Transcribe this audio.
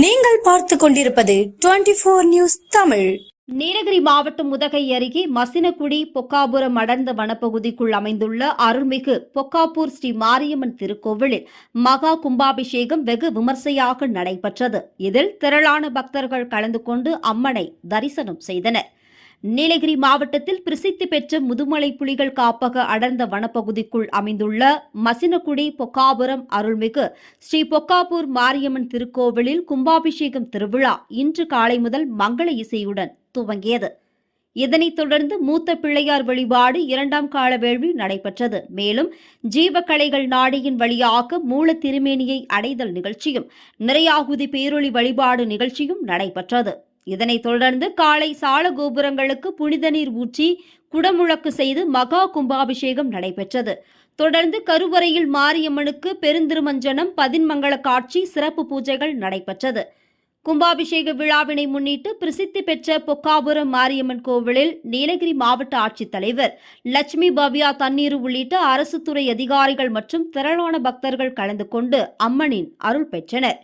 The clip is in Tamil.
நீங்கள் பார்த்து கொண்டிருப்பது twenty four news Tamil. Nilgiri மாவட்டம் உதகை அருகே மசினக்குடி பொக்காபுரம் அடர்ந்த வனப்பகுதிக்குள் அமைந்துள்ள அருள்மிகு பொக்காப்பூர் ஸ்ரீ மாரியம்மன் திருக்கோவிலில் மகா கும்பாபிஷேகம் வெகு விமர்சையாக நடைபெற்றது. இதில் திரளான பக்தர்கள் கலந்து கொண்டு அம்மனை தரிசனம் செய்தனர். நீலகிரி மாவட்டத்தில் பிரசித்தி பெற்ற முதுமலை புலிகள் காப்பக அடர்ந்த வனப்பகுதிக்குள் அமைந்துள்ள மசினக்குடி பொக்காபுரம் அருள்மிகு ஸ்ரீ பொக்காபூர் மாரியம்மன் திருக்கோவிலில் கும்பாபிஷேகம் திருவிழா இன்று காலை முதல் மங்கள இசையுடன் துவங்கியது. இதனைத் தொடர்ந்து மூத்த பிள்ளையார் வழிபாடு இரண்டாம் கால வேள்வி நடைபெற்றது. மேலும் ஜீவக்கலைகள் நாடியின் வழியாக மூல திருமேனியை அடைதல் நிகழ்ச்சியும் நிறையாகுதி பேரொளி வழிபாடு நிகழ்ச்சியும் நடைபெற்றது. இதனைத் தொடர்ந்து காலை சால கோபுரங்களுக்கு புனித நீர் ஊற்றி குடமுழக்கு செய்து மகா கும்பாபிஷேகம் நடைபெற்றது. தொடர்ந்து கருவறையில் மாரியம்மனுக்கு பெருந்திருமஞ்சனம் பதின்மங்கள காட்சி சிறப்பு பூஜைகள் நடைபெற்றது. கும்பாபிஷேக விழாவினை முன்னிட்டு பிரசித்தி பெற்ற பொக்காபுரம் மாரியம்மன் கோவிலில் நீலகிரி மாவட்ட ஆட்சித்தலைவர் லட்சுமி பவ்யா தண்ணீர் உள்ளிட்ட அரசு துறை அதிகாரிகள் மற்றும் திரளான பக்தர்கள் கலந்து கொண்டு அம்மனின் அருள் பெற்றனர்.